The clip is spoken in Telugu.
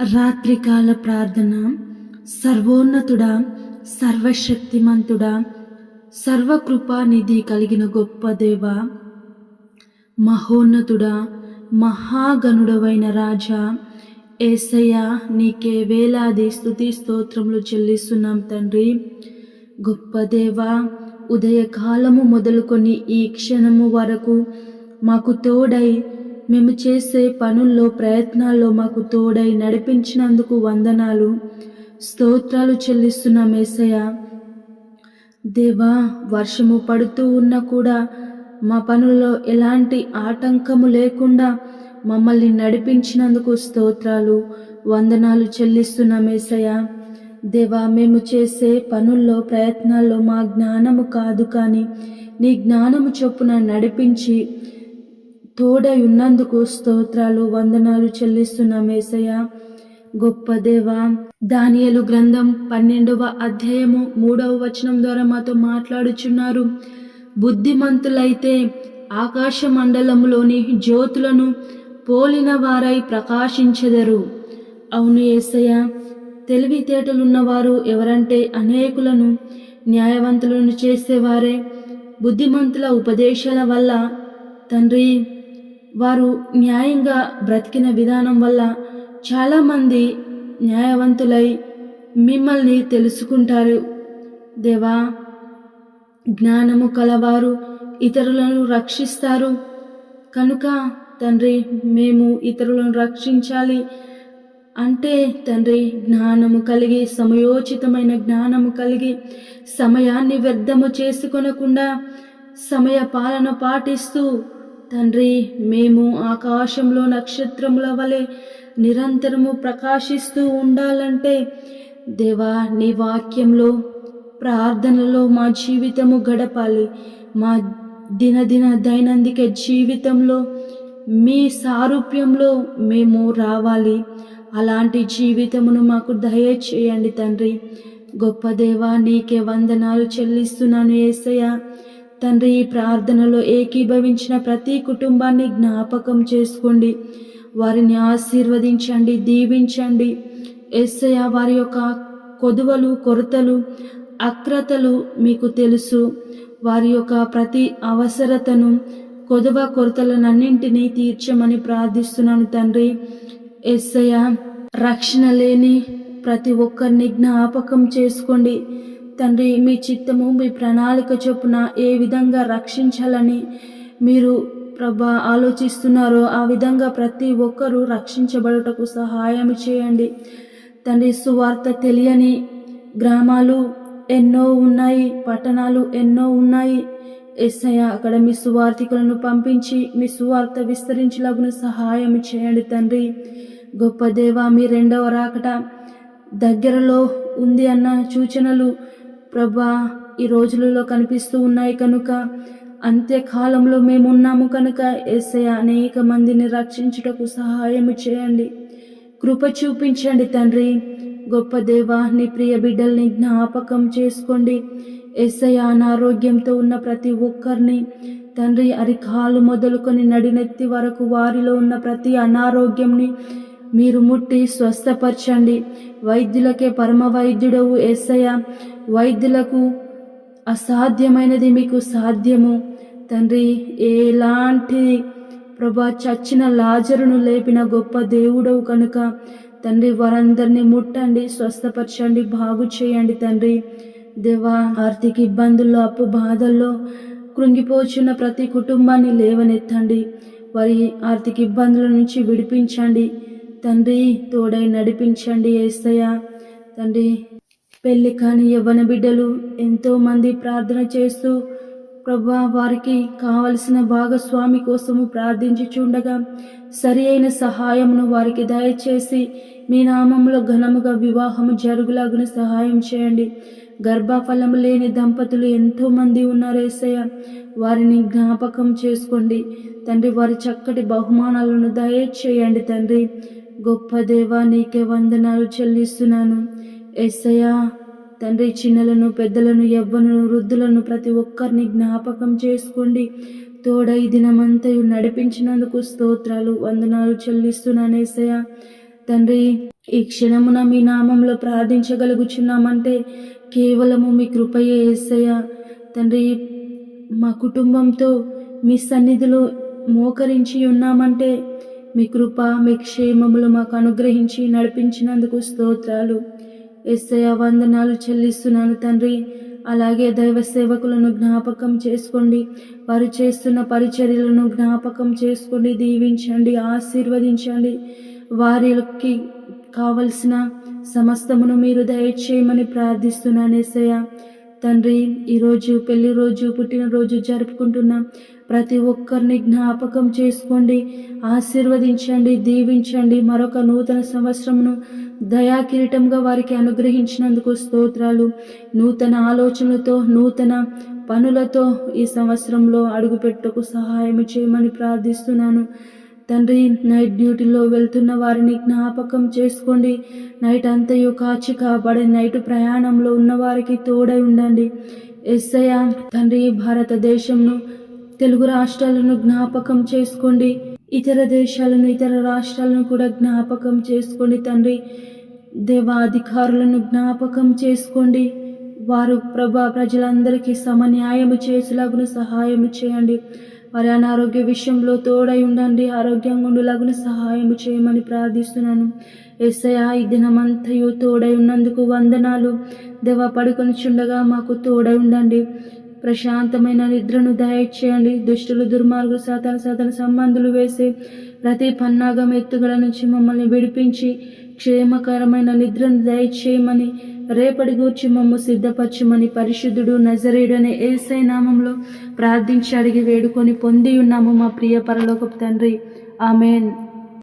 రాత్రికాల ప్రార్థన సర్వోన్నతుడా సర్వశక్తిమంతుడా సర్వకృపానిధి కలిగిన గొప్ప దేవ మహోన్నతుడా మహాగణుడవైన రాజా ఏసయ్య నీకే వేలాది స్థుతి స్తోత్రములు చెల్లిస్తున్నాం తండ్రి. గొప్ప దేవ ఉదయకాలము మొదలుకొని ఈ క్షణము వరకు మాకు తోడై మేము చేసే పనుల్లో ప్రయత్నాల్లో మాకు తోడై నడిపించినందుకు వందనాలు. స్తోత్రాలు చెల్లిస్తున్న మేసయ్య దేవా వర్షము పడుతూ ఉన్నా కూడా మా పనుల్లో ఎలాంటి ఆటంకము లేకుండా మమ్మల్ని నడిపించినందుకు స్తోత్రాలు వందనాలు చెల్లిస్తున్న మేసయ్య దేవా మేము చేసే పనుల్లో ప్రయత్నాల్లో మా జ్ఞానము కాదు కానీ నీ జ్ఞానము చొప్పున నడిపించి తోడై ఉన్నందుకు స్తోత్రాలు వందనాలు చెల్లిస్తున్నాం ఏసయ్య. గొప్ప దేవ దానియలు గ్రంథం పన్నెండవ అధ్యాయము మూడవ వచనం ద్వారా మాతో మాట్లాడుచున్నారు. బుద్ధిమంతులైతే ఆకాశ మండలంలోని జ్యోతులను పోలిన వారై ప్రకాశించెదరు. అవును ఏసయ్య తెలివితేటలున్నవారు ఎవరంటే అనేకులను న్యాయవంతులను చేసేవారే. బుద్ధిమంతుల ఉపదేశాల వల్ల తండ్రి వారు న్యాయంగా బ్రతికిన విధానం వల్ల చాలామంది న్యాయవంతులై మిమ్మల్ని తెలుసుకుంటారు. దేవా జ్ఞానము కలవారు ఇతరులను రక్షిస్తారు. కనుక తండ్రి మేము ఇతరులను రక్షించాలి అంటే తండ్రి జ్ఞానము కలిగి సమయోచితమైన జ్ఞానము కలిగి సమయాన్ని వ్యర్థము చేసుకొనకుండా సమయ పాలన పాటిస్తూ తండ్రి మేము ఆకాశంలో నక్షత్రముల వలె నిరంతరము ప్రకాశిస్తూ ఉండాలంటే దేవా నీ వాక్యంలో ప్రార్థనలో మా జీవితము గడపాలి. మా దినదిన దైనందిక జీవితంలో మీ సారూప్యంలో మేము రావాలి. అలాంటి జీవితమును మాకు దయచేయండి తండ్రి. గొప్ప దేవా నీకే వందనాలు చెల్లిస్తున్నాను ఏసయ్య. తండ్రి ఈ ప్రార్థనలో ఏకీభవించిన ప్రతి కుటుంబాన్ని జ్ఞాపకం చేసుకోండి. వారిని ఆశీర్వదించండి దీవించండి. ఎస్సయ వారి యొక్క కొదువలు కొరతలు అక్రతలు మీకు తెలుసు. వారి యొక్క ప్రతి అవసరతను కొదువ కొరతలనన్నింటినీ తీర్చమని ప్రార్థిస్తున్నాను తండ్రి. ఎస్సయ రక్షణ లేని ప్రతి ఒక్కరిని జ్ఞాపకం చేసుకోండి. తండ్రి మీ చిత్తము మీ ప్రణాళిక చొప్పున ఏ విధంగా రక్షించాలని మీరు ప్రభా ఆలోచిస్తున్నారో ఆ విధంగా ప్రతి ఒక్కరూ రక్షించబడుటకు సహాయం చేయండి. తండ్రి సువార్త తెలియని గ్రామాలు ఎన్నో ఉన్నాయి పట్టణాలు ఎన్నో ఉన్నాయి. ఎస్ఐ అక్కడ మీ సువార్థికులను పంపించి మీ సువార్త విస్తరించలాగున సహాయం చేయండి తండ్రి. గొప్ప దేవ మీ రెండవ రాకట దగ్గరలో ఉంది అన్న సూచనలు ప్రభా ఈ రోజులలో కనిపిస్తూ ఉన్నాయి కనుక అంత్యకాలంలో మేము ఉన్నాము కనుక ఏసయ అనేక మందిని రక్షించుటకు సహాయం చేయండి. కృప చూపించండి తండ్రి. గొప్ప దేవ నీ ప్రియ బిడ్డల్ని జ్ఞాపకం చేసుకోండి. ఎస్ఐ అనారోగ్యంతో ఉన్న ప్రతి ఒక్కరిని తండ్రి అరికాలు మొదలుకొని నడినెత్తి వరకు వారిలో ఉన్న ప్రతి అనారోగ్యంని మీరు ముట్టి స్వస్థపరచండి. వైద్యులకే పరమ వైద్యుడవు ఎస్సయ వైద్యులకు అసాధ్యమైనది మీకు సాధ్యము. తండ్రి ఎలాంటి ప్రభా చచ్చిన లాజరును లేపిన గొప్ప దేవుడవు కనుక తండ్రి వారందరినీ ముట్టండి స్వస్థపరచండి బాగు చేయండి తండ్రి. దేవా ఆర్థిక ఇబ్బందుల్లో అప్పు బాధల్లో కృంగిపోచున్న ప్రతి కుటుంబాన్ని లేవనెత్తండి. వారి ఆర్థిక ఇబ్బందుల నుంచి విడిపించండి. తండ్రి తోడై నడిపించండి ఏసయ్య. తండ్రి పెళ్ళి కాని యవ్వన బిడ్డలు ఎంతోమంది ప్రార్థన చేస్తూ ప్రభా వారికి కావలసిన భాగస్వామి కోసము ప్రార్థించి చూడగా సరి అయిన సహాయమును వారికి దయచేసి మీ నామంలో ఘనముగా వివాహము జరుగులాగున సహాయం చేయండి. గర్భఫలము లేని దంపతులు ఎంతోమంది ఉన్నారు ఏసయ్య. వారిని జ్ఞాపకం చేసుకోండి. తండ్రి వారి చక్కటి బహుమానాలను దయచేయండి తండ్రి. గొప్ప దేవా నీకే వందనాలు చెల్లిస్తున్నాను. ఎస్సయా తండ్రి చిన్నలను పెద్దలను ఎవ్వను వృద్ధులను ప్రతి ఒక్కరిని జ్ఞాపకం చేసుకోండి. తోడై దినమంతయు నడిపించినందుకు స్తోత్రాలు వందనాలు చెల్లిస్తున్నాను ఏసయ్య. తండ్రి ఈ క్షణమున మీ నామంలో ప్రార్థించగలుగుచున్నామంటే కేవలము మీ కృపయే ఏసయ్య. తండ్రి మా కుటుంబంతో మీ సన్నిధిలో మోకరించి ఉన్నామంటే మీ కృప మీ క్షేమములు మాకు అనుగ్రహించి నడిపించినందుకు స్తోత్రాలు. ఎస్ఐ వందనాలు చెల్లిస్తున్నాను తండ్రి. అలాగే దైవ సేవకులను జ్ఞాపకం చేసుకోండి. వారు చేస్తున్న పరిచర్యలను జ్ఞాపకం చేసుకోండి. దీవించండి ఆశీర్వదించండి. వారికి కావలసిన సమస్తమును మీరు దయచేయమని ప్రార్థిస్తున్నాను ఎస్ఐ తండ్రి ఈరోజు పెళ్ళి రోజు పుట్టినరోజు జరుపుకుంటున్న ప్రతి ఒక్కరిని జ్ఞాపకం చేసుకోండి ఆశీర్వదించండి దీవించండి. మరొక నూతన సంవత్సరమును దయాకిరీటంగా వారికి అనుగ్రహించినందుకు స్తోత్రాలు. నూతన ఆలోచనలతో నూతన పనులతో ఈ సంవత్సరంలో అడుగుపెట్టకు సహాయం చేయమని ప్రార్థిస్తున్నాను. తండ్రి నైట్ డ్యూటీలో వెళ్తున్న వారిని జ్ఞాపకం చేసుకోండి. నైట్ అంతయు కాచి కాబడి నైట్ ప్రయాణంలో ఉన్నవారికి తోడై ఉండండి. ఎస్ఐ తండ్రి భారతదేశంను తెలుగు రాష్ట్రాలను జ్ఞాపకం చేసుకోండి. ఇతర దేశాలను ఇతర రాష్ట్రాలను కూడా జ్ఞాపకం చేసుకోండి తండ్రి. దేవాధికారులను జ్ఞాపకం చేసుకోండి. వారు ప్రభా ప్రజలందరికీ సమన్యాయము చేసేలాగున సహాయం చేయండి. వారి అనారోగ్య విషయంలో తోడై ఉండండి. ఆరోగ్యంగా ఉండేలాగున సహాయం చేయమని ప్రార్థిస్తున్నాను. ఎస్ఐ ఈ దినమంతయు తోడై ఉన్నందుకు వందనాలు. దేవ పడుకొని చుండగా మాకు తోడై ఉండండి. ప్రశాంతమైన నిద్రను దయచేయండి. దుష్టులు దుర్మార్గులు సాతాన సాతాన సంబంధులు వేసి ప్రతి పన్నాగం ఎత్తుగల నుంచి మమ్మల్ని విడిపించి క్షేమకరమైన నిద్రను దయచేయమని రేపటి గూర్చి మమ్ము సిద్ధపరచమని పరిశుద్ధుడు నజరేయుడనే అనే ఏసై నామంలో ప్రార్థించి అడిగి వేడుకొని పొంది ఉన్నాము మా ప్రియ పరలోకపు తండ్రి. ఆమెన్.